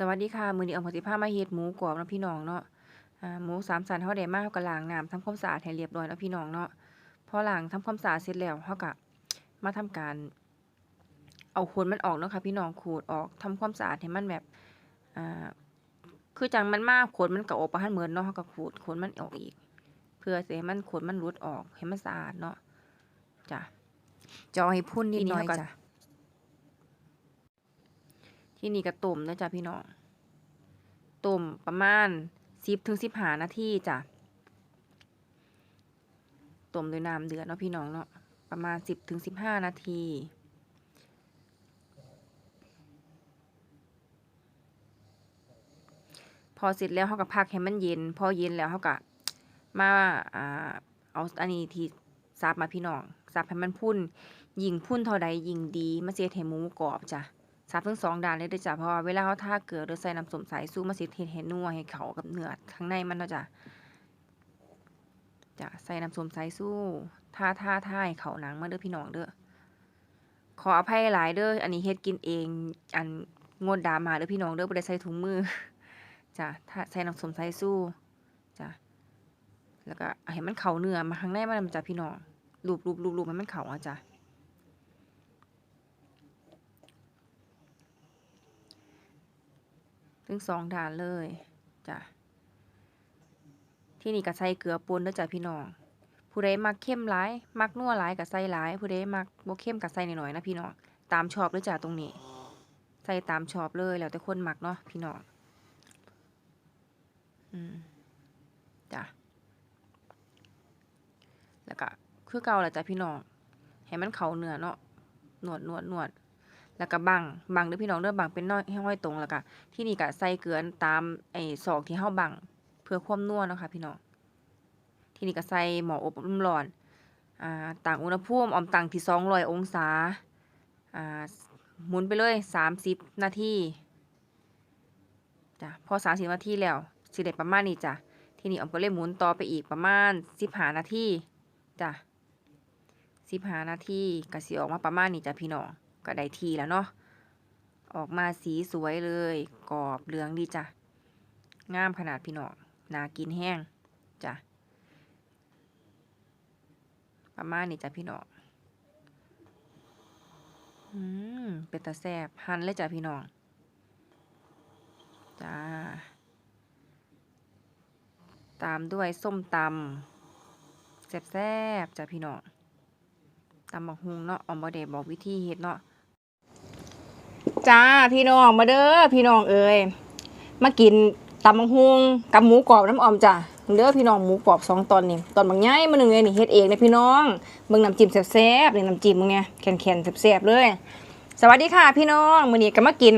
สวัสดีค่ะ มื้อนี้เอาผลิตภัณฑ์มาเฮ็ดหมูกรอบเนาะพี่น้องเนาะอ่าหมูสามสันเราได้มาเราก็ล้างน้ำทำความสะอาดให้เรียบร้อยเนาะพี่น้องเนาะพอล้างทำความสะอาดเสร็จแล้วเราก็มาทำการ เอาขนมันออกเนาะค่ะพี่น้องขูดออกทำความสะอาดให้มันแบบอ่าคือจังมันมาขนมันก็ออกบ่ทันหมดเนาะเราก็ขูดขนมันออกอีก เพื่อสิให้มันขนมันหลุดออกให้มันสะอาดเนาะจ้ะจะเอาให้พุ่นนิดหน่อยจ้ะ ที่นี่ก็ต้มนะจ๊ะพี่น้องต้มประมาณสิบถึงสิบห้านาทีจ้ะต้มด้วยน้ำเดือดเนาะพี่น้องเนาะประมาณสิบถึงสิบห้านาทีพอเสร็จแล้วเขาก็พักให้มันเย็น พอเย็นแล้วเขาก็มาอ่าเอาอันนี้ที่ซับมาพี่น้องซับให้มันพุ่น ยิงพุ่นเท่าใดยิงดีมาเสียให้หมูกรอบจ้ะ ซับทั้งสองด้านเลยด้จ้ะเพราะว่าเวลาเขาท่าเกลือหรือใส่น้ำส้มสายสู้มาสิเฮ็ดให้นัวให้เขากับเนื้อข้างในมันเนาะจ้ะจ้ะใส่น้ำส้มสายสู้ท่าท่าท่าให้เขาหนังมาเด้อพี่น้องเด้อขออภัยหลายเด้ออันนี้เฮ็ดกินเอง อันงดดามาเด้อพี่น้องเด้อบ่ได้ใส่ถุงมือจ้ะถ้าใส่น้ำส้มสายสู้จ้ะแล้วก็ให้มันเข้าเนื้อมาข้างในมันจ้ะพี่น้องรูปรูปรูปรูปให้มันเข้าอะจ้ะ ทั้งสองด้านเลยจ้ะที่นี่ก็ใส่เกลือป่นด้อจ้ะพี่น้อง ผู้ใดมักเข้มหลายมักนัวหลายก็ใส่หลาย ผู้ใดมักบ่เข้มก็ใส่น้อยๆนะพี่น้องตามชอบเลยจ้ะตรงนี้ ใส่ตามชอบเลยแล้วแต่คนมักเนาะพี่น้องอืมจ้ะแล้วก็คือเก่าแหละจ้ะพี่น้องให้มันเขาเนื้อเนาะหนวดหนวดนวด แล้วก็บังบังเด้อพี่น้องเด้อบังเป็นน้อยให้ห้อยตรงแล้วก็ที่นี่ก็ใส่เกลือตามไอ้ศอกที่เฮาบังเพื่อความนัวเนาะค่ะพี่น้องที่นี่ก็ใส่หม้ออบลมร้อนอ่าต่างอุณหภูมิออมต่างที่200องศาอ่าหมุนไปเลย 30 นาทีจ้ะพอ 30 นาทีแล้วสิได้ประมาณนี้จ้ะทีนี้ออมก็เลยหมุนต่อไปอีกประมาณ 15 นาทีจ้ะ15 นาทีก็สิออกมาประมาณนี้จ้ะพี่น้อง ก็ได้ทีแล้วเนาะ ออกมาสีสวยเลย กรอบเหลืองดีจ้ะ งามขนาดพี่น้องนากินแห้งจ้ะ ประมาณนี้จ้ะพี่น้อง อืม เป็นตาแซบหันเลยจ้ะพี่น้อง จ้า ตามด้วยส้มตำแซ่บๆจ้ะพี่น้องตำบักฮุงเนาะออมบ่ได้บอกวิธีเฮ็ดเนาะ จ้าพี่น้องมาเด้อพี่น้องเอ้ยมากินตำบักฮุงกับหมูกรอบน้ำออมจ้ะเด้อพี่น้องหมูกรอบสองตอนนี่ตอนบางใหญ่มาหนึ่งเลยนี่เฮ็ดเองนะพี่น้องเบิ่งน้ำจิ้มแซ่บๆนี่น้ำจิ้มมึงเนี่ยแข็งๆแซ่บๆเลย สวัสดีค่ะพี่น้องมื้อนี้ก็มากิน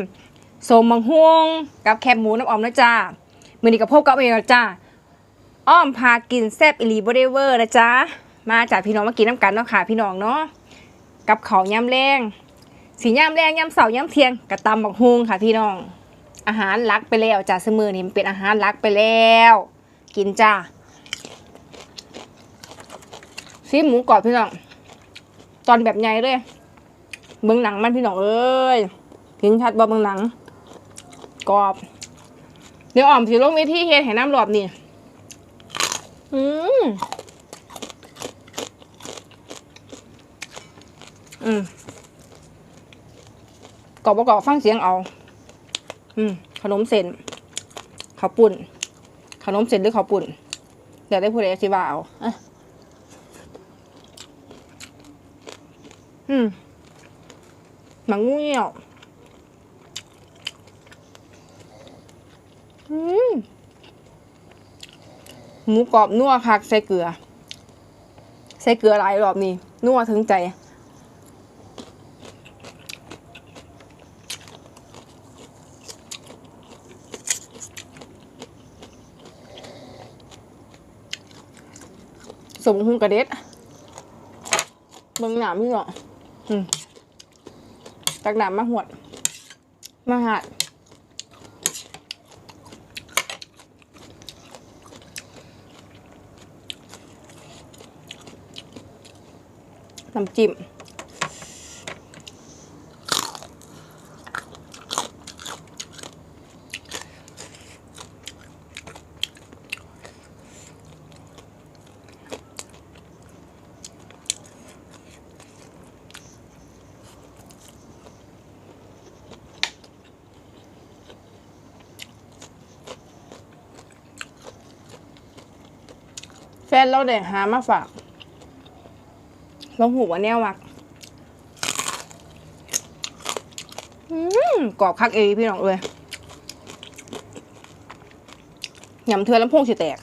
สมบักฮุงกับแคบหมูน้ำออมนะจ้ามื้อนี้ก็พบกับเองแล้วจ้าอ้อมพากินแซ่บอีลีบ่ได้เวอร์นะจ้ามาจากพี่น้องมากินน้ำกันเนาะค่ะพี่น้องเนาะกับข้าวยำแรง สีย่ำแรงย่ำเสาร์ย่ำเทียงกระตำบักฮุงค่ะพี่น้อง อาหารลักไปแล้วจ้าเสมอนี่มันเป็นอาหารลักไปแล้ว กินจ้าซีหมูกรอบพี่น้อง ตอนแบบใหญ่เลยเบิ้งหนังมันพี่น้องเอ้ยกินชัดบ่เบิ้งหนัง กรอบ เดี๋ยวอ่อมสิลงวิธีเฮ็ดให้น้ำรอบนี่ อืมอืม รอบประกอบฟังเสียงเอา อืมขนมเส้นข้าวปุ่น ขนมเส้นหรือข้าวปุ่นเดี๋ยวได้พูดเอสิว่าเอาอืมหนังงูเหี่ยวอืมหมูกรอบนัวคักใส่เกลือ ใส่เกลือหลายรอบนี่นัวถึงใจ สมหุงกระเด็ดเบิ่งหนามพี่เนาะอืมตักหนามมาหวด มาหัดน้ำจิ้ม แฟนเราเด็หามาฝากเราหูว่าแนวมักกรอบคักเอพี่น้องเลยยำเทือลำโพงสิแตก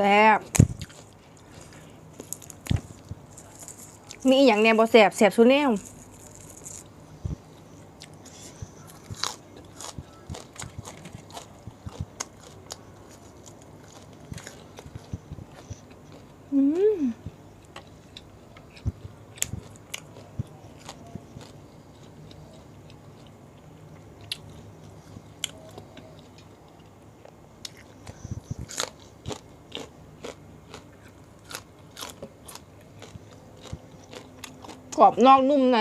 ซ่บมีอหย่างแนวบ่แสบแสบสุดแนว นอกนุ่มใน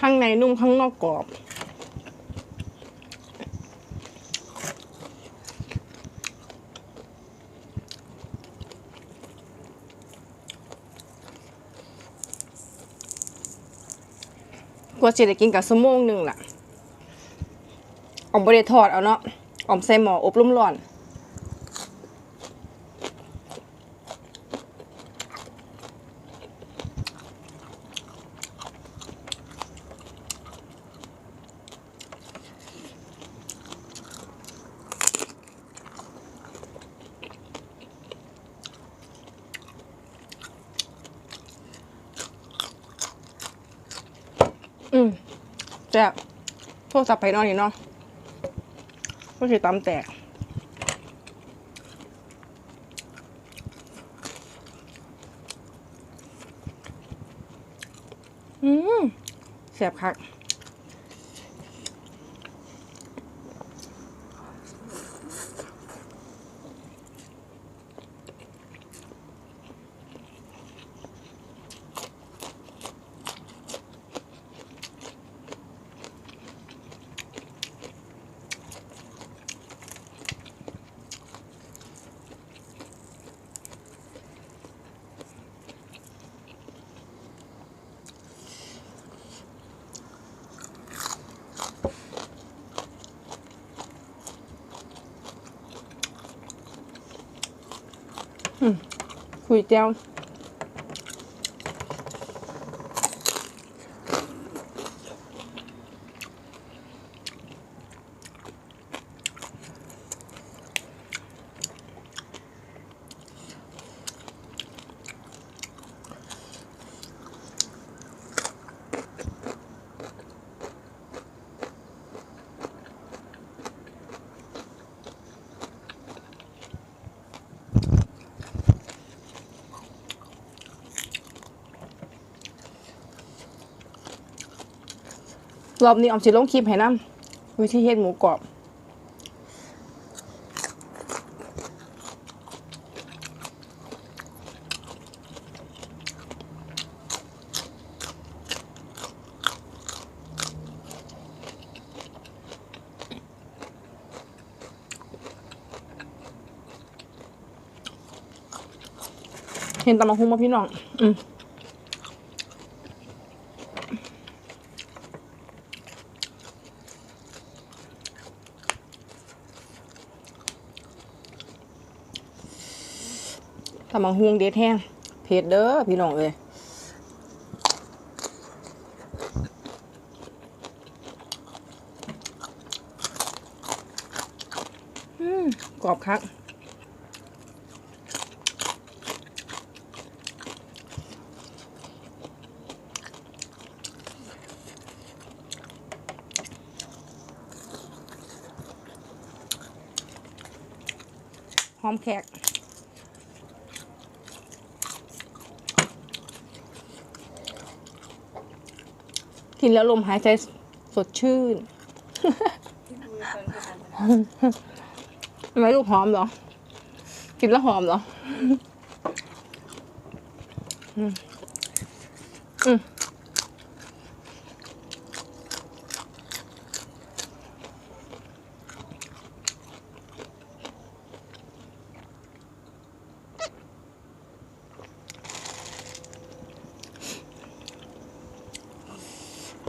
ข้างในนุ่มข้างนอกกรอบ กว่าจะได้กินกับสมงหนึ่งล่ะออมบริทอดเอาเนาะออมใส่หมออบลมร้อน อืม แซ่บโทรศัพท์ไปนอนนี่เนาะก็คือตำแตกอืมแซ่บคัก คุย รอบนี้ออมสิลงคลิปให้นำวิธีเฮ็ดหมูกรอบเห็นตำบักหุ่งมาพี่น้อง อืม มังฮวงเด็ดแห้งเผ็ดเด้อพี่น้องเอ้ยอืมกรอบคักหอมแขก กินแล้วลมหายใจสดชื่นทำไมลูกหอมเหรอ กินแล้วหอมเหรอ อืมอืม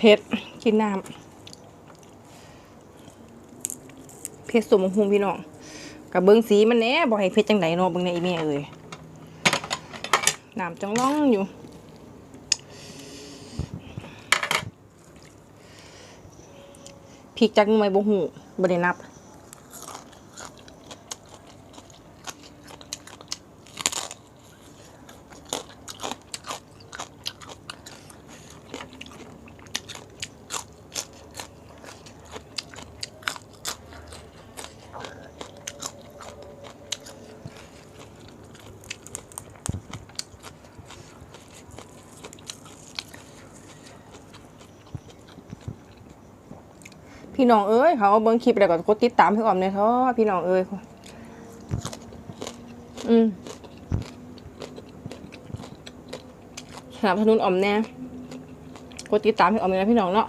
เผ็ดกินน้ำเผ็ดสมหุงพี่น้องกับเบิงสีมันแน่บอกให้เผ็ดจังไดเนาะเบิงในอีเมียเอ่ยน้ำจังล่องอยู่พริกจักหน่วยบ่หูบ่ได้นับ พี่น้องเอ้ยเขาเบิ้งคลิปแล้วก็กดติดตามให้ออมเนี่ยเถอะพี่น้องเอ้ยอืมสนับสนุนออมแน่กดติดตามให้ออมเลยนะพี่น้องเนาะ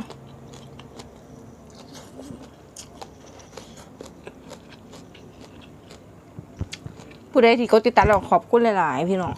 ผู้ใดที่กดติดตามเราขอบคุณหลาย ๆ พี่น้อง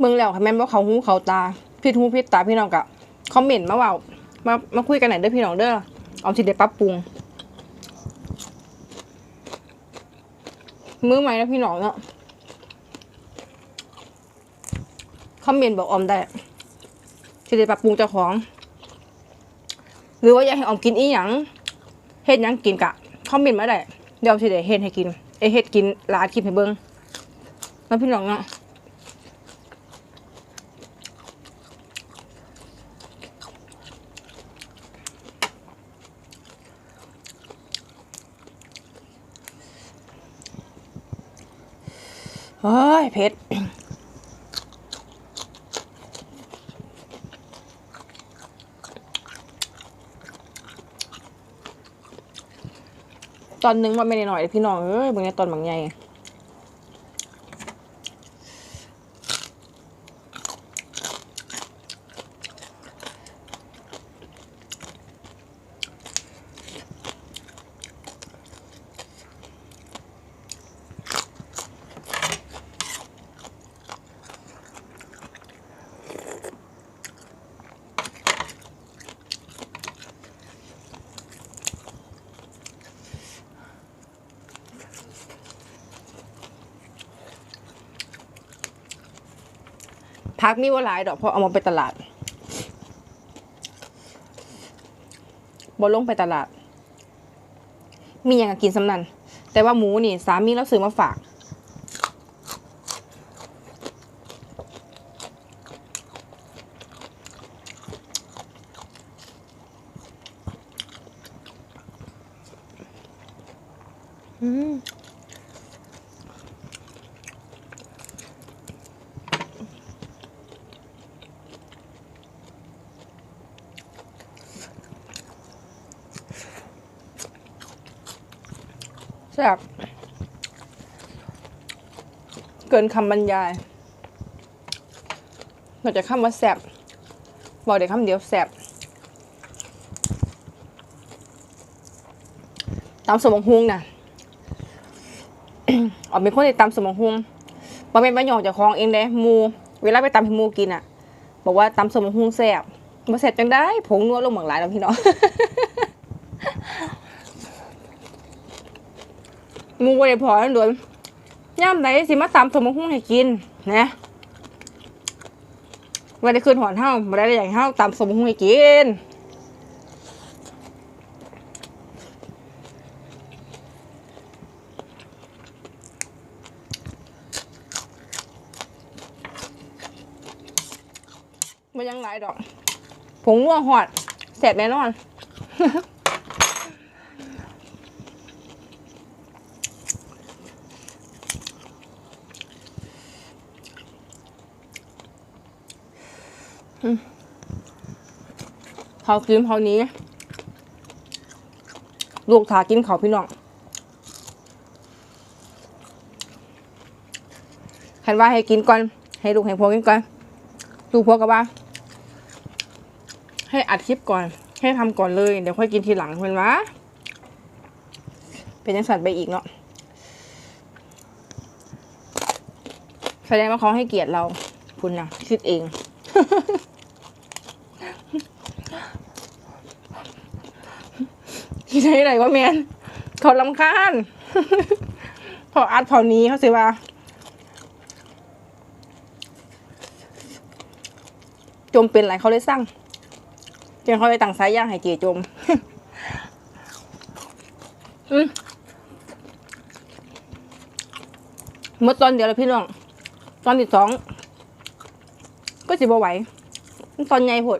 เมืองแล้วค่ะแม่นว่าเขาหูเขาตาพิดหูพิดตาพี่น้องกะคอมเมนต์มาว่ามามาคุยกันหน่อยเด้อพี่น้องเด้อออมสิได้ปรับปรุงมือใหม่นะพี่น้องเนาะคอมเมนต์บอกออมได้สิได้ปรับปรุงเจ้าของ หรือว่าอยากให้ออมกินอีหยังเฮ็ดหยังกินกะคอมเมนต์มาได้เดี๋ยวสิได้เฮ็ดให้กินเอเฮ็ดกินลานคลิปให้เบิ่งแล้วพี่น้องเนาะ เฮ้ยเผ็ดตอนนึงว่าไม่ได้หน่อยพี่น้องเอ้ยบางในตอนบางใหญ่ พักมีว่าหลายดอกเพราะเอามาไปตลาดบนลงไปตลาด มีอย่างกินสำนันแต่ว่าหมูนี่ สามีเราซื้อมาฝาก อืม ซ่บเกินคำบรรยายนอกจากคำว่าแซ่บบอกเดี๋ยวคำเดียวแซ่บตามสมองฮุงน่ะออกเป็นคนที่ตามสมองฮุงบ่เป็นประโยชน์จากของเองเด้มู เวลาไปตำให้มูกินอะ บอกว่าตำสมองฮุงแซ่บมาแซ่บจังได้ผงนัวลงหมักหลายแล้วพี่น้อง มูบ่ได้พอนั่นโดนย่ำไหนสิมาสามสมมหุ่งให้กินนะวันนี้คืนหอนเฮาบ่ได้อย่างเฮาตามสมหุ่งให้กินมันยังไลดอกผงวัวหอดเสร็จแน่นอน เขากินเขานี้ ลูกถากินเขาพี่น้องคันว่าให้กินก่อน ให้ลูกให้พวกกินก่อน ลูกพวกกับว่า ให้อัดคลิปก่อน ให้ทำก่อนเลย เดี๋ยวค่อยกินทีหลังเพื่อนวะเป็นยังสัตว์ไปอีกเนาะแสดงว่าเขาให้เกียรติเราคุณนะคิดเอง ที่ไหนไหนว่าแมนเขาลำคาญพออัดพอนี้เขาสิว่า จมเป็นไรเขาเลยสร้างจนเขาเลยตั้งสายย่างให้เจจม อืมเมื่อตอนเดียวแล้วพี่น้อง ตอนที่สอง ก็สิบ่ไหว ตอนใหญ่พด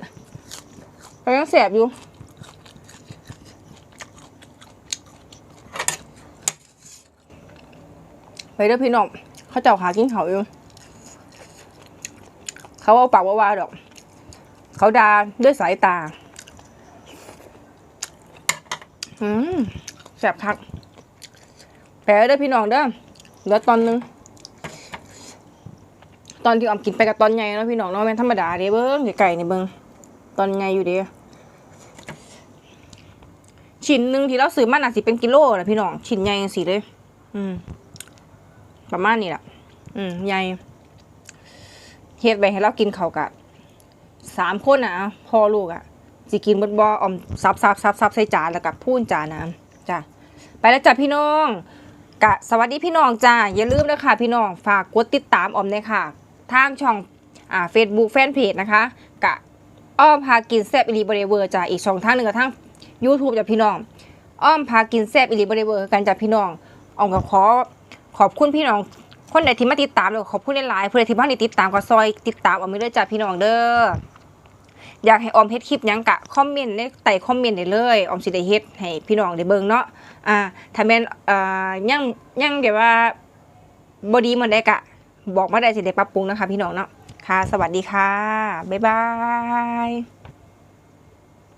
ก็ยังแสบอยู่ ไปเด้อพี่น้องเขาเจ้าหากินเขาอยู่เขาเอาปากว่าว่าดอก เขาด่าด้วยสายตา อืมแสบคักแผลเด้อพี่น้องเด้อเหลือตอนนึง ตอนที่ออมกินไปกับตอนใหญ่นะพี่น้องเนาะแม่ธรรมดาเด้เบิ้งไก่นี่เบิ้งตอนใหญ่อยู่เด้ชิ้นหนึ่งที่เราซื้อมาน่ะสิเป็นกิโลแหละพี่น้อง ชิ้นใหญ่จังสิเลย อืม ประมาณนี้แหละอืมใหญ่เฮ็ดไปให้เรากินเขากะสามคนอะพ่อลูกอะสิกินบดบอออมซับซับซับซับใส่จานแล้วกับพูนจานน้ำจ้ะไปแล้วจ้ะพี่น้องกะสวัสดีพี่น้องจ้าอย่าลืมนะคะพี่น้องฝากกดติดตามออมเลยค่ะ ทางช่องอ่าเฟซบุ๊กแฟนเพจนะคะ กะอ้อมพากินแซบอิลีบริเวอร์จ้ะอีกช่องทางหนึ่งกับทาง YouTube จ้ะพี่น้อง อ้อมพากินแซบอิลีบริเวอร์กันจ้ะพี่น้องออมก็ขอ ขอบคุณพี่น้องคนไหนที่มาติดตามเลยขอบคุณหลายๆเพื่อที่มาติดตามก็ซอยติดตามออมไม่ได้อจ้ะพี่น้องเด้ออยากให้ออมเฮ็ดคลิปยังกะคอมเมนต์ในใต้คอมเมนต์ได้เลยออมสิได้เฮ็ดให้พี่น้องได้เบิ่งเนาะอ่าถ้าแม่นอ่ายังยังเดี๋ยวว่าบ่ดีเหมือนใดกะ บอกมาได้สิได้ปรับปรุงนะคะ พี่น้องเนาะค่ะ สวัสดีค่ะ บ๊ายบาย